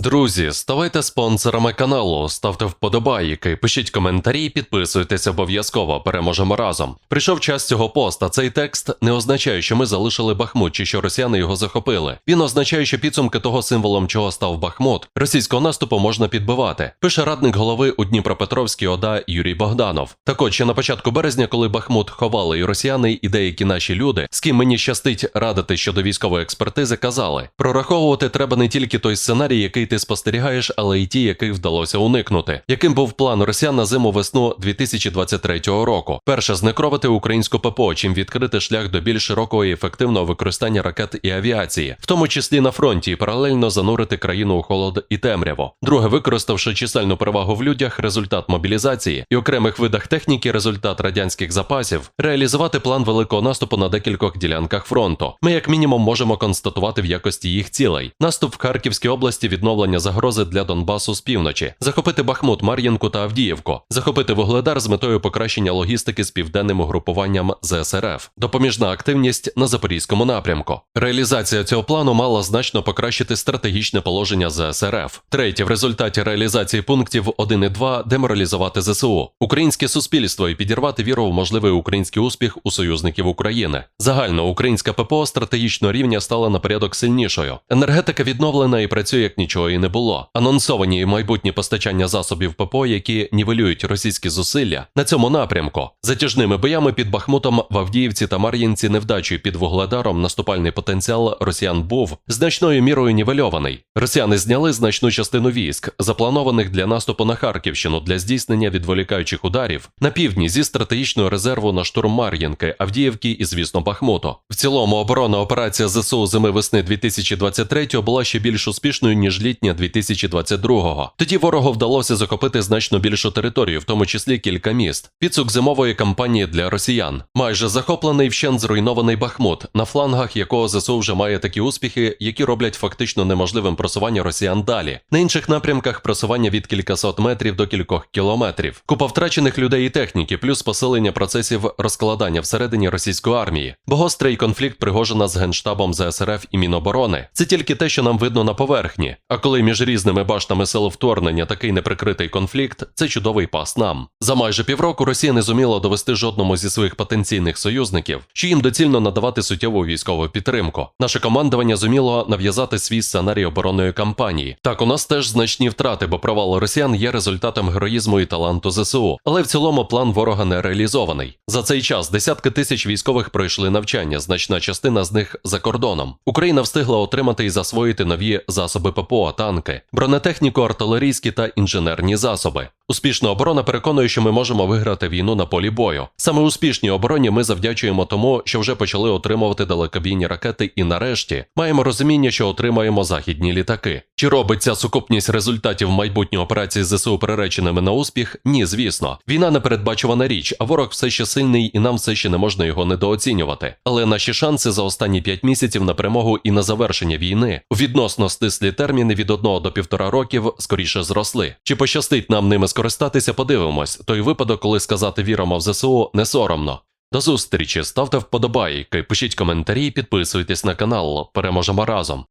Друзі, ставайте спонсорами каналу, ставте вподобайки, пишіть коментарі, підписуйтесь обов'язково. Переможемо разом. Прийшов час цього поста. Цей текст не означає, що ми залишили Бахмут чи що росіяни його захопили. Він означає, що підсумки того символом, чого став Бахмут, російського наступу можна підбивати. Пише радник голови у Дніпропетровській ОДА Юрій Богданов. Так от ще на початку березня, коли Бахмут ховали і росіяни, і деякі наші люди, з ким мені щастить радити щодо військової експертизи, казали: прораховувати треба не тільки той сценарій, який ти спостерігаєш, але й ті, яких вдалося уникнути. Яким був план росіян на зиму весну 2023 року? Перше знекровити українську ППО, чим відкрити шлях до більш широкого і ефективного використання ракет і авіації, в тому числі на фронті, і паралельно занурити країну у холод і темряво. Друге, використавши чисельну перевагу в людях, результат мобілізації і окремих видах техніки, результат радянських запасів, реалізувати план великого наступу на декількох ділянках фронту. Ми, як мінімум, можемо констатувати в якості їх цілей. Наступ в Харківській області, відновлення загрози для Донбасу з півночі, захопити Бахмут, Мар'їнку та Авдіївку, захопити Вугледар з метою покращення логістики з південним угрупуванням ЗСРФ, допоміжна активність на запорізькому напрямку. Реалізація цього плану мала значно покращити стратегічне положення ЗСРФ. Третє, в результаті реалізації пунктів 1 і 2 деморалізувати ЗСУ, українське суспільство і підірвати віру в можливий український успіх у союзників України. Загально українська ППО стратегічного рівня стала на порядок сильнішою. Енергетика відновлена і працює як нічого і не було. Анонсовані майбутні постачання засобів ППО, які нівелюють російські зусилля на цьому напрямку. Затяжними боями під Бахмутом в Авдіївці та Мар'їнці невдачею під Вугледаром наступальний потенціал росіян був значною мірою нівельований. Росіяни зняли значну частину військ, запланованих для наступу на Харківщину для здійснення відволікаючих ударів на півдні зі стратегічного резерву на штурм Мар'їнки, Авдіївки і, звісно, Бахмуту. В цілому оборонна операція ЗСУ зими весни 2023 була ще більш успішною ніж літня 2022-го. Тоді ворогу вдалося захопити значно більшу територію, в тому числі кілька міст. Підсук зимової кампанії для росіян. Майже захоплений вщент зруйнований Бахмут, на флангах якого ЗСУ вже має такі успіхи, які роблять фактично неможливим просування росіян далі. На інших напрямках просування від кількасот метрів до кількох кілометрів. Купа втрачених людей і техніки, плюс посилення процесів розкладання всередині російської армії. Бо гострий конфлікт пригожена з генштабом ЗСРФ і Міноборони. Це тільки те, що нам видно на поверхні. А коли між різними баштами сил вторгнення такий неприкритий конфлікт, це чудовий пас нам. За майже півроку Росія не зуміла довести жодному зі своїх потенційних союзників, що їм доцільно надавати суттєву військову підтримку. Наше командування зуміло нав'язати свій сценарій оборонної кампанії. Так, у нас теж значні втрати, бо провал росіян є результатом героїзму і таланту ЗСУ. Але в цілому план ворога не реалізований. За цей час десятки тисяч військових пройшли навчання, значна частина з них за кордоном. Україна встигла отримати і засвоїти нові засоби ППО, танки, бронетехніку, артилерійські та інженерні засоби. Успішна оборона переконує, що ми можемо виграти війну на полі бою. Саме успішній обороні ми завдячуємо тому, що вже почали отримувати далекобійні ракети, і нарешті маємо розуміння, що отримаємо західні літаки. Чи робить ця сукупність результатів майбутньої операції ЗСУ приреченими на успіх? Ні, звісно. Війна непередбачувана річ, а ворог все ще сильний, і нам все ще не можна його недооцінювати. Але наші шанси за останні 5 місяців на перемогу і на завершення війни відносно стислі терміни від 1 до 1,5 років скоріше зросли. Чи пощастить нам ними скористатися? Подивимось. Той випадок, коли сказати віримо в ЗСУ, не соромно. До зустрічі, ставте вподобайки, пишіть коментарі, підписуйтесь на канал. Переможемо разом.